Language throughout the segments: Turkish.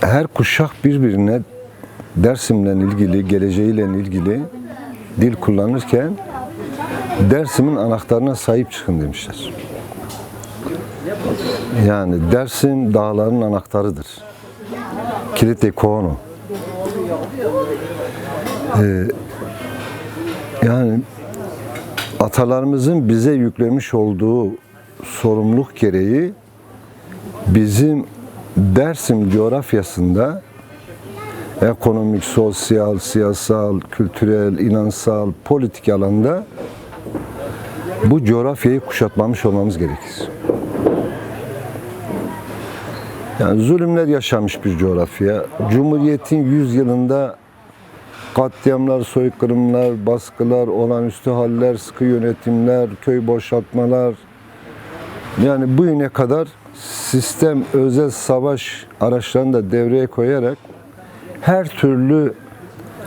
her kuşak birbirine Dersim'le ilgili, geleceğiyle ilgili dil kullanırken Dersim'in anahtarına sahip çıkın demişler. Yani Dersim dağların anahtarıdır. Kilite konu. Ee, yani atalarımızın bize yüklemiş olduğu sorumluluk gereği bizim Dersim coğrafyasında ekonomik, sosyal, siyasal, kültürel, inansal, politik alanda bu coğrafyayı kuşatmamış olmamız gerekir. Yani zulümler yaşamış bir coğrafya. Cumhuriyetin 100 yılında katliamlar, soykırımlar, baskılar, olağanüstü haller, sıkı yönetimler, köy boşaltmalar, yani bugüne kadar sistem özel savaş araçlarını da devreye koyarak her türlü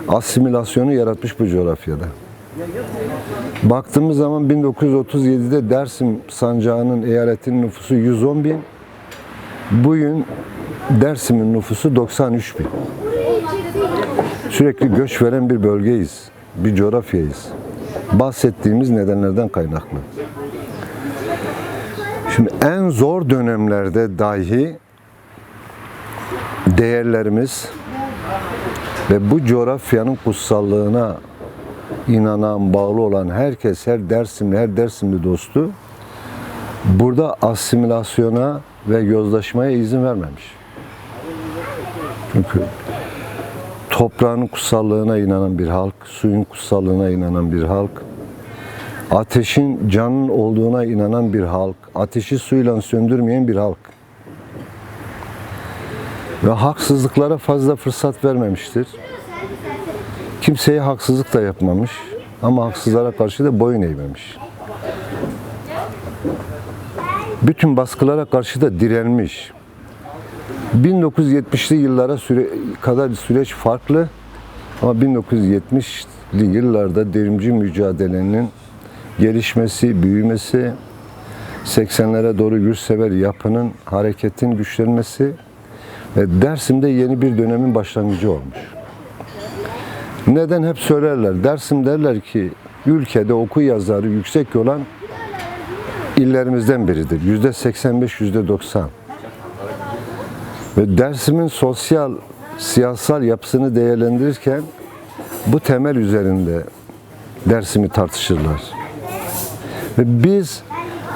asimilasyonu yaratmış bu coğrafyada. Baktığımız zaman 1937'de Dersim sancağının eyaletinin nüfusu 110 bin. Bugün Dersim'in nüfusu 93 bin. Sürekli göç veren bir bölgeyiz, bir coğrafyayız. Bahsettiğimiz nedenlerden kaynaklı. Şimdi en zor dönemlerde dahi değerlerimiz ve bu coğrafyanın kutsallığına inanan, bağlı olan herkes, her Dersimli, her Dersimli dostu burada asimilasyona ve yozlaşmaya izin vermemiş. Çünkü toprağın kutsallığına inanan bir halk, suyun kutsallığına inanan bir halk, ateşin canın olduğuna inanan bir halk, ateşi suyla söndürmeyen bir halk. Ve haksızlıklara fazla fırsat vermemiştir. Kimseye haksızlık da yapmamış ama haksızlara karşı da boyun eğmemiş. Bütün baskılara karşı da direnmiş. 1970'li yıllara süre, kadar süreç farklı ama 1970'li yıllarda devrimci mücadelenin gelişmesi, büyümesi, 80'lere doğru yurtsever yapının, hareketin güçlenmesi ve Dersim'de yeni bir dönemin başlangıcı olmuş. Neden hep söylerler? Dersim derler ki ülkede oku yazarı yüksek olan illerimizden biridir. Yüzde 85, yüzde 90. Ve Dersim'in sosyal, siyasal yapısını değerlendirirken bu temel üzerinde Dersim'i tartışırlar. Biz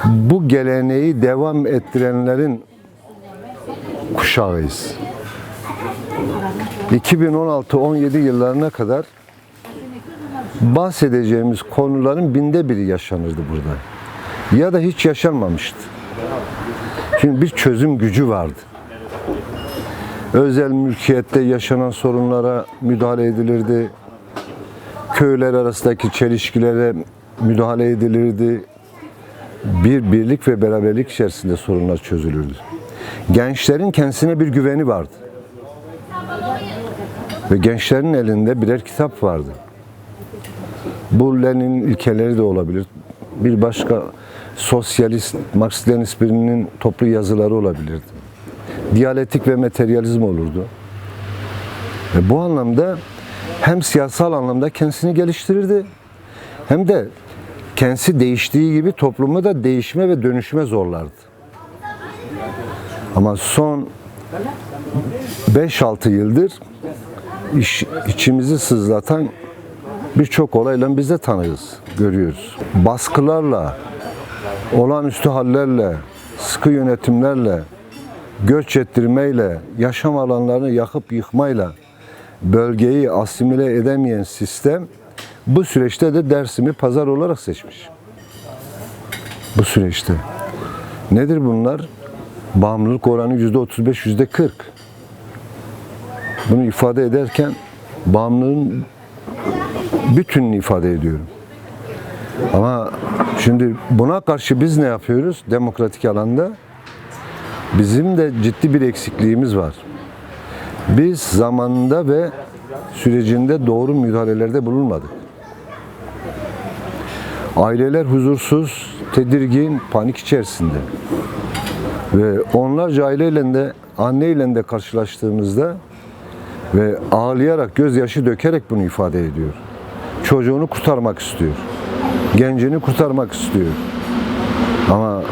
bu geleneği devam ettirenlerin kuşağıyız. 2016-17 yıllarına kadar bahsedeceğimiz konuların binde biri yaşanırdı burada. Ya da hiç yaşanmamıştı. Çünkü bir çözüm gücü vardı. Özel mülkiyette yaşanan sorunlara müdahale edilirdi. Köyler arasındaki çelişkilere müdahale edilirdi. Bir birlik ve beraberlik içerisinde sorunlar çözülürdü. Gençlerin kendisine bir güveni vardı. Ve gençlerin elinde birer kitap vardı. Bu Lenin'in ilkeleri de olabilir. Bir başka sosyalist, Marksist-Leninist birinin toplu yazıları olabilirdi. Diyalektik ve materyalizm olurdu. Ve bu anlamda hem siyasal anlamda kendisini geliştirirdi hem de kendisi değiştiği gibi toplumu da değişme ve dönüşme zorlardı. Ama son 5-6 yıldır iş, içimizi sızlatan birçok olayla biz de tanığız, görüyoruz. Baskılarla, olağanüstü hallerle, sıkı yönetimlerle, göç ettirmeyle, yaşam alanlarını yakıp yıkmayla bölgeyi asimile edemeyen sistem bu süreçte de Dersim'i pazar olarak seçmiş. Bu süreçte. Nedir bunlar? Bağımlılık oranı yüzde 35, yüzde 40. Bunu ifade ederken bağımlılığın bütününü ifade ediyorum. Ama şimdi buna karşı biz ne yapıyoruz demokratik alanda? Bizim de ciddi bir eksikliğimiz var. Biz zamanında ve sürecinde doğru müdahalelerde bulunmadık. Aileler huzursuz, tedirgin, panik içerisinde. Ve onlarca aileyle de anneyle de karşılaştığımızda ve ağlayarak, gözyaşı dökerek bunu ifade ediyor. Çocuğunu kurtarmak istiyor. Gencini kurtarmak istiyor. Ama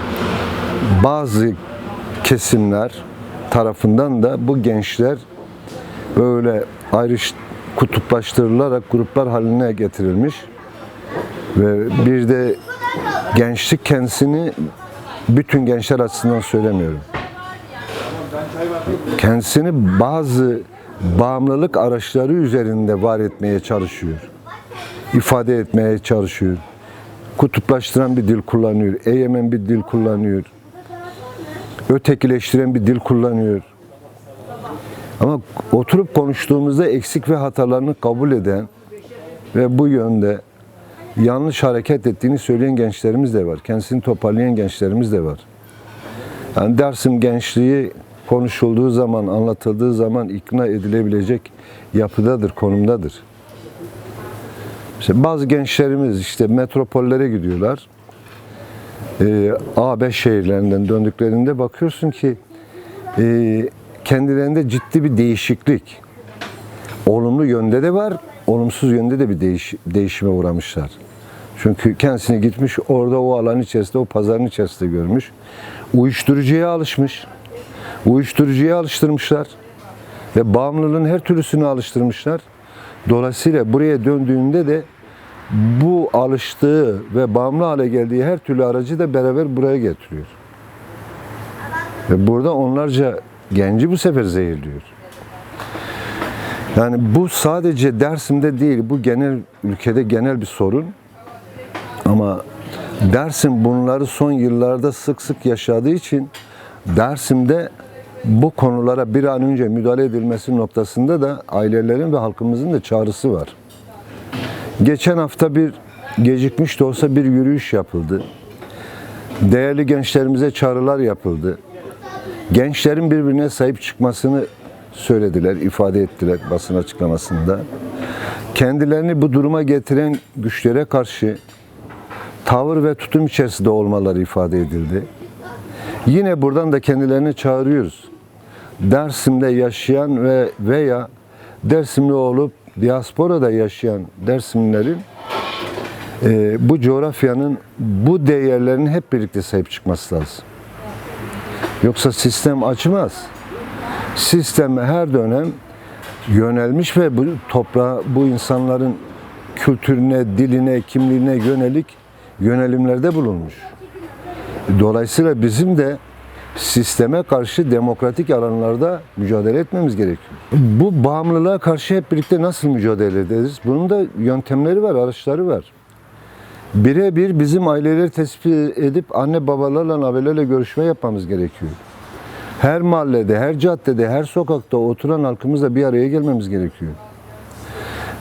bazı kesimler tarafından da bu gençler böyle ayrış kutuplaştırılarak gruplar haline getirilmiş ve bir de gençlik kendisini bütün gençler açısından söylemiyorum. Kendisini bazı bağımlılık araçları üzerinde var etmeye çalışıyor. ifade etmeye çalışıyor. Kutuplaştıran bir dil kullanıyor. Egemen bir dil kullanıyor. Ötekileştiren bir dil kullanıyor. Ama oturup konuştuğumuzda eksik ve hatalarını kabul eden ve bu yönde yanlış hareket ettiğini söyleyen gençlerimiz de var. Kendisini toparlayan gençlerimiz de var. Yani Dersim gençliği konuşulduğu zaman, anlatıldığı zaman ikna edilebilecek yapıdadır, konumdadır. İşte bazı gençlerimiz işte metropollere gidiyorlar. Ee, A5 şehirlerinden döndüklerinde bakıyorsun ki e, kendilerinde ciddi bir değişiklik. Olumlu yönde de var, olumsuz yönde de bir değiş, değişime uğramışlar. Çünkü kendisini gitmiş orada o alan içerisinde, o pazarın içerisinde görmüş. Uyuşturucuya alışmış. Uyuşturucuya alıştırmışlar. Ve bağımlılığın her türlüsünü alıştırmışlar. Dolayısıyla buraya döndüğünde de bu alıştığı ve bağımlı hale geldiği her türlü aracı da beraber buraya getiriyor. Ve burada onlarca genci bu sefer zehirliyor. Yani bu sadece Dersim'de değil, bu genel ülkede genel bir sorun. Ama Dersim bunları son yıllarda sık sık yaşadığı için Dersim'de bu konulara bir an önce müdahale edilmesi noktasında da ailelerin ve halkımızın da çağrısı var. Geçen hafta bir gecikmiş de olsa bir yürüyüş yapıldı. Değerli gençlerimize çağrılar yapıldı. Gençlerin birbirine sahip çıkmasını söylediler, ifade ettiler basın açıklamasında. Kendilerini bu duruma getiren güçlere karşı tavır ve tutum içerisinde olmaları ifade edildi. Yine buradan da kendilerine çağırıyoruz. Dersim'de yaşayan ve veya Dersimli olup diasporada yaşayan Dersimlilerin e, bu coğrafyanın bu değerlerin hep birlikte sahip çıkması lazım. Yoksa sistem açmaz. Sistem her dönem yönelmiş ve bu toprağa, bu insanların kültürüne, diline, kimliğine yönelik yönelimlerde bulunmuş. Dolayısıyla bizim de sisteme karşı demokratik alanlarda mücadele etmemiz gerekiyor. Bu bağımlılığa karşı hep birlikte nasıl mücadele ederiz? Bunun da yöntemleri var, araçları var. Birebir bizim aileleri tespit edip anne babalarla, abilerle görüşme yapmamız gerekiyor. Her mahallede, her caddede, her sokakta oturan halkımızla bir araya gelmemiz gerekiyor.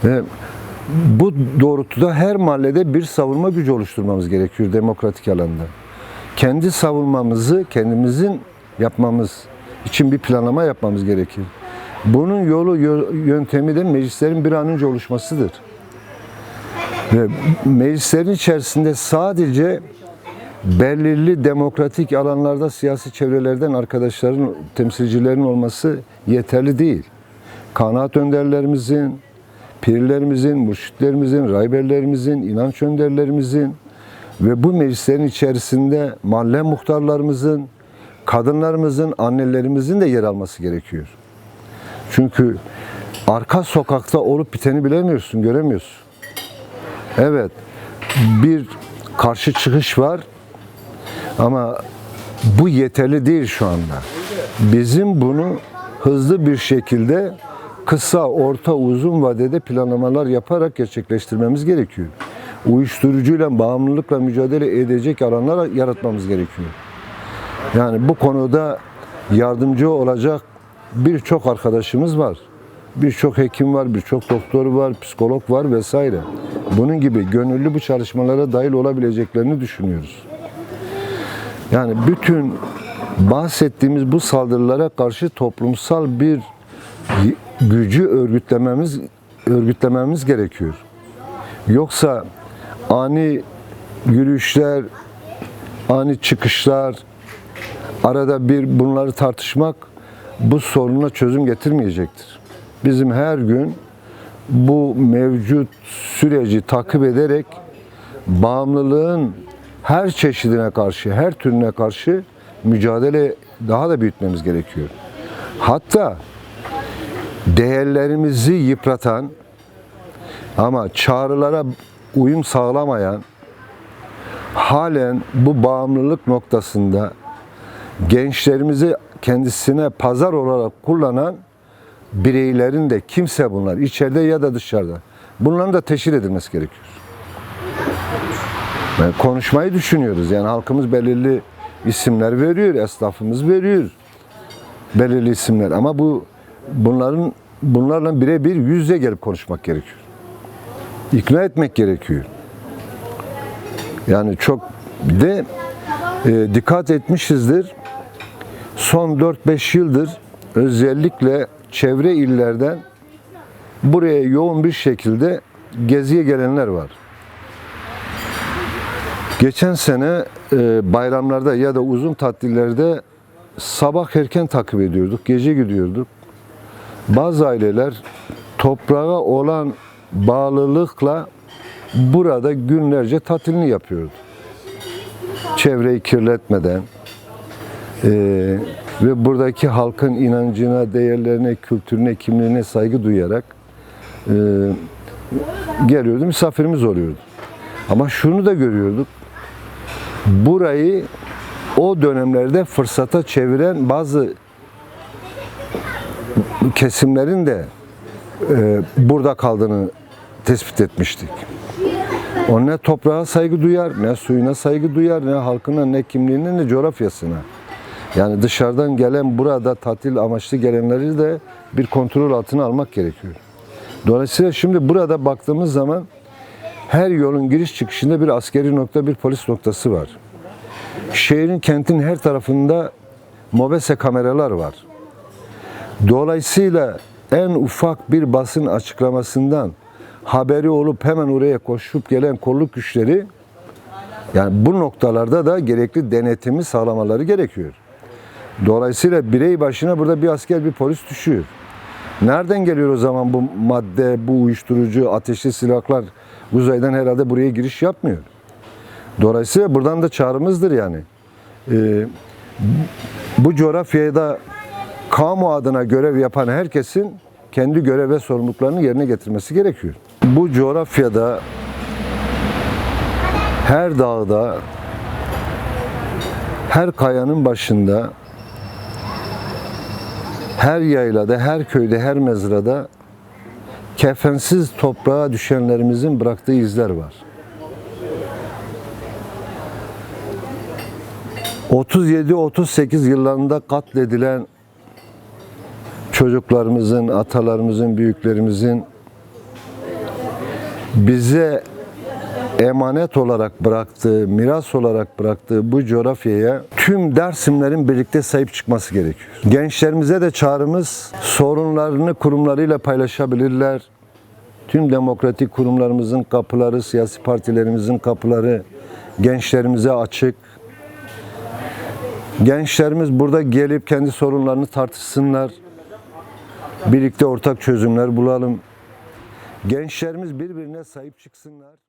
Ve bu doğrultuda her mahallede bir savunma gücü oluşturmamız gerekiyor demokratik alanda. Kendi savunmamızı kendimizin yapmamız için bir planlama yapmamız gerekir. Bunun yolu yöntemi de meclislerin bir an önce oluşmasıdır. Ve meclislerin içerisinde sadece belirli demokratik alanlarda siyasi çevrelerden arkadaşların, temsilcilerin olması yeterli değil. Kanaat önderlerimizin, pirlerimizin, mürşitlerimizin, rayberlerimizin, inanç önderlerimizin ve bu meclislerin içerisinde mahalle muhtarlarımızın, kadınlarımızın, annelerimizin de yer alması gerekiyor. Çünkü arka sokakta olup biteni bilemiyorsun, göremiyorsun. Evet, bir karşı çıkış var ama bu yeterli değil şu anda. Bizim bunu hızlı bir şekilde kısa, orta, uzun vadede planlamalar yaparak gerçekleştirmemiz gerekiyor. Uyuşturucuyla, bağımlılıkla mücadele edecek alanlar yaratmamız gerekiyor. Yani bu konuda yardımcı olacak birçok arkadaşımız var. Birçok hekim var, birçok doktor var, psikolog var vesaire. Bunun gibi gönüllü bu çalışmalara dahil olabileceklerini düşünüyoruz. Yani bütün bahsettiğimiz bu saldırılara karşı toplumsal bir gücü örgütlememiz örgütlememiz gerekiyor. Yoksa ani yürüyüşler, ani çıkışlar, arada bir bunları tartışmak bu soruna çözüm getirmeyecektir. Bizim her gün bu mevcut süreci takip ederek bağımlılığın her çeşidine karşı, her türüne karşı mücadele daha da büyütmemiz gerekiyor. Hatta değerlerimizi yıpratan ama çağrılara uyum sağlamayan halen bu bağımlılık noktasında gençlerimizi kendisine pazar olarak kullanan bireylerin de kimse bunlar içeride ya da dışarıda. Bunların da teşhir edilmesi gerekiyor. Yani konuşmayı düşünüyoruz. Yani halkımız belirli isimler veriyor, esnafımız veriyor belirli isimler ama bu bunların bunlarla birebir yüz yüze gelip konuşmak gerekiyor. İkna etmek gerekiyor. Yani çok bir de e, dikkat etmişizdir. Son 4-5 yıldır özellikle çevre illerden buraya yoğun bir şekilde geziye gelenler var. Geçen sene e, bayramlarda ya da uzun tatillerde sabah erken takip ediyorduk, gece gidiyorduk. Bazı aileler toprağa olan bağlılıkla burada günlerce tatilini yapıyordu. Çevreyi kirletmeden e, ve buradaki halkın inancına, değerlerine, kültürüne, kimliğine saygı duyarak e, geliyordu, misafirimiz oluyordu. Ama şunu da görüyorduk, burayı o dönemlerde fırsata çeviren bazı kesimlerin de e, burada kaldığını tespit etmiştik. O ne toprağa saygı duyar, ne suyuna saygı duyar, ne halkına, ne kimliğine, ne coğrafyasına. Yani dışarıdan gelen burada tatil amaçlı gelenleri de bir kontrol altına almak gerekiyor. Dolayısıyla şimdi burada baktığımız zaman her yolun giriş çıkışında bir askeri nokta, bir polis noktası var. Şehrin, kentin her tarafında mobese kameralar var. Dolayısıyla en ufak bir basın açıklamasından haberi olup hemen oraya koşup gelen kolluk güçleri yani bu noktalarda da gerekli denetimi sağlamaları gerekiyor. Dolayısıyla birey başına burada bir asker bir polis düşüyor. Nereden geliyor o zaman bu madde, bu uyuşturucu, ateşli silahlar uzaydan herhalde buraya giriş yapmıyor. Dolayısıyla buradan da çağrımızdır yani. Ee, bu coğrafyada kamu adına görev yapan herkesin kendi görev ve sorumluluklarını yerine getirmesi gerekiyor. Bu coğrafyada her dağda, her kayanın başında, her yaylada, her köyde, her mezrada kefensiz toprağa düşenlerimizin bıraktığı izler var. 37-38 yıllarında katledilen çocuklarımızın, atalarımızın, büyüklerimizin bize emanet olarak bıraktığı, miras olarak bıraktığı bu coğrafyaya tüm Dersimlerin birlikte sahip çıkması gerekiyor. Gençlerimize de çağrımız sorunlarını kurumlarıyla paylaşabilirler. Tüm demokratik kurumlarımızın kapıları, siyasi partilerimizin kapıları gençlerimize açık. Gençlerimiz burada gelip kendi sorunlarını tartışsınlar. Birlikte ortak çözümler bulalım. Gençlerimiz birbirine sahip çıksınlar.